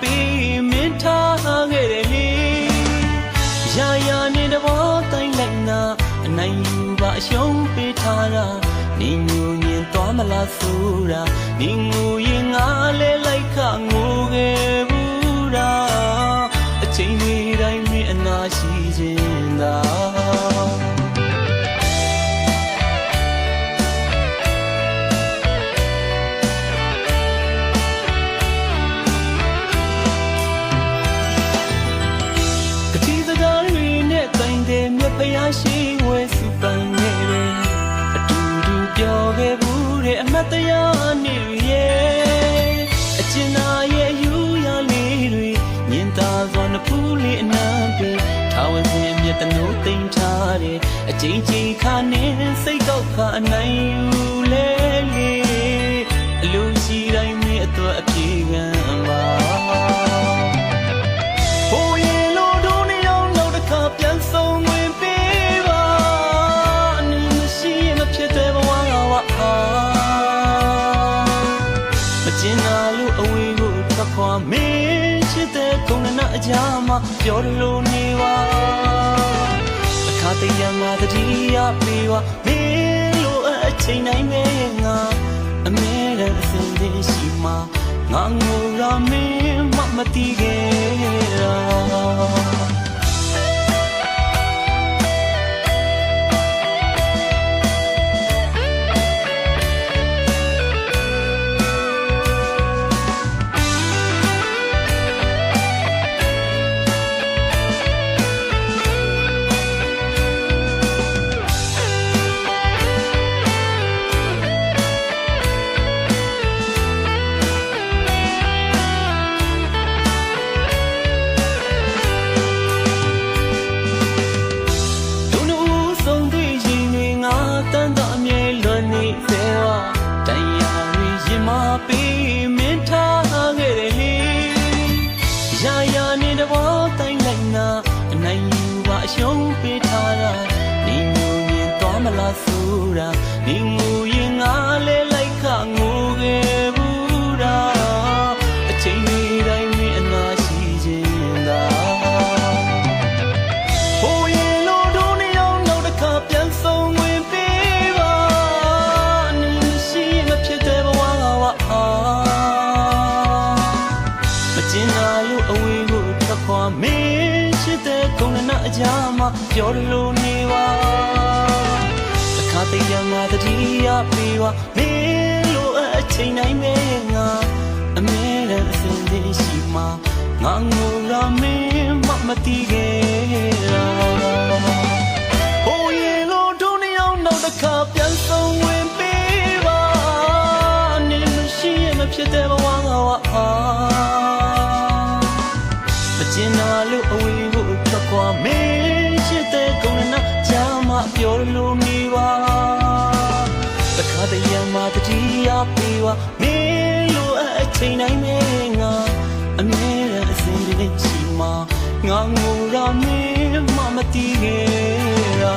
ပေးမင်းထားခဲ့တယ်လေရာရာနဲ့တဘောတိုင်းလိုက်နာအနိုင်ယူပါအရှုံးပေးထားတာနေငူညင်သွားမလားဆိုတာနေငူရင်ငါလဲလိုက်ခငိုခဲ့ တယ်မြတ်ဖျားရှိဝဲစုပန်ခဲ့တယ်အတူတူပြောခဲ့ဘူးတဲ့အမတ်တရားနေရဲ့အကျဉ်းသာရဲ့ယူရလေးတွေမြင်သာစွာနှဖူးလေးအနံပေးထားဝင်စဉ်မြတ်တနိုးသိမ့်ထားတယ်အချင်းချင်းခါနေစိတ်ကောက်ခါအနိုင်ယူလဲလေအလိုရှိတိုင်းမင်းအတွက်အပြေခံပါ ကျင်နာလို့အဝေးကိုထွက်ခွာမင်းချစ်တဲ့ကုန်းနာအကြမှာပြောလို့နေပါအခါတည်းရမှာတတိယပေးပါမင်းလိုအချိန်တိုင်းပဲငါအမြဲတမ်းအစဉ်လေးရှိမှာငါငိုရမင်းမမတီးခဲ့တာ အရှုံးပေးထားတာနေငူရင်သွားမလားဆိုတာ ကုန်းနာအကြမှာပြောလို့နေပါအခါတည်းရမှာတတိယပေးပါမင်းလိုအချိန်တိုင်းပဲငါအမြဲတမ်းအစဉ်လေးရှိမှာငါငိုရမင်းမမတီးခဲ့တာ ပေးပါမင်းလိုအချိန်တိုင်းပဲငါအမြဲတမ်းအစဉ်လေးချီမှာငါငိုရမင်းမမတီးခဲ့တာ